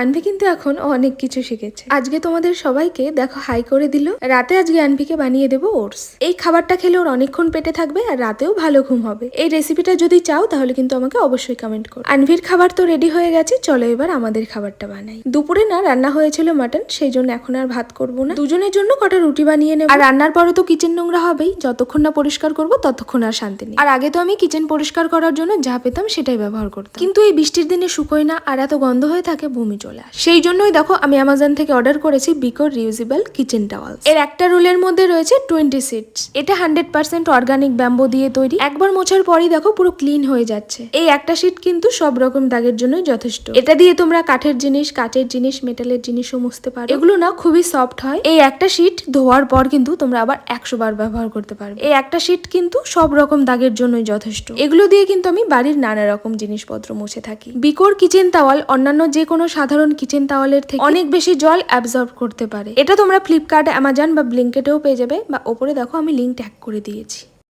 আনভি কিন্তু এখন অনেক কিছু শিখেছে। আজকে তোমাদের সবাইকে দেখো হাই করে দিল। রাতে আজকে আনভিকে বানিয়ে দেবো ওটস। এই খাবারটা খেলে ওর অনেকক্ষণ পেটে থাকবে আর রাতেও ভালো ঘুম হবে। এই রেসিপিটা যদি চাও তাহলে কিন্তু আমাকে অবশ্যই কমেন্ট করো। আনভির খাবার তো রেডি হয়ে গেছে, চলো এবার আমাদের খাবারটা বানাই। দুপুরে না রান্না হয়েছিল মাটন সেই জন্য এখন আর ভাত করব না। দুজনের জন্য কটা রুটি বানিয়ে নেব। আর রান্নার পরে তো কিচেন নোংরা হবেই, যতক্ষণ না পরিষ্কার করব ততক্ষণ আর শান্তি নেই। আর আগে তো আমি কিচেন পরিষ্কার করার জন্য যা পেতাম সেটাই ব্যবহার করতাম। কিন্তু এই বৃষ্টির দিনে শুকোয় না আর এত গন্ধ হয়ে থাকে বমি চলে আসে। সেই জন্যই দেখো আমি অ্যামাজন থেকে অর্ডার করেছি বিকোর রিউজেবল কিচেন টাওয়াল এর একটা রোলের মধ্যে রয়েছে টোয়েন্টি সিটস এটা হান্ড্রেড পার্সেন্ট অর্গানিক ব্যাম্বো দিয়ে তৈরি। একবার মোছার পরই দেখো পুরো ক্লিন হয়ে যাচ্ছে। এই একটা সিট কিন্তু সব রকম দাগের জন্য যথেষ্ট। এটা দিয়ে তোমরা কাঠের জিনিস, কাচের জিনিস মেটালের জিনিসও মুছতে পারো। এগুলো না খুবই সফট হয়। এই একটা শীট ধোয়ার পর কিন্তু তোমরা আবার একশো বার ব্যবহার করতে পারবে। এই একটা শীট কিন্তু সব রকম দাগের জন্যই যথেষ্ট। এগুলো দিয়ে কিন্তু আমি বাড়ির নানা রকম জিনিসপত্র মুছে থাকি। বিকোর কিচেন তাওয়াল অন্যান্য যে কোনো সাধারণ কিচেন টাওয়ালের থেকে অনেক বেশি জল অ্যাবজর্ব করতে পারে। এটা তোমরা ফ্লিপকার্ট অ্যামাজন বা ব্লিঙ্কেটেও পেয়ে যাবে। বা ওপরে দেখো আমি লিঙ্ক ট্যাগ করে দিয়েছি।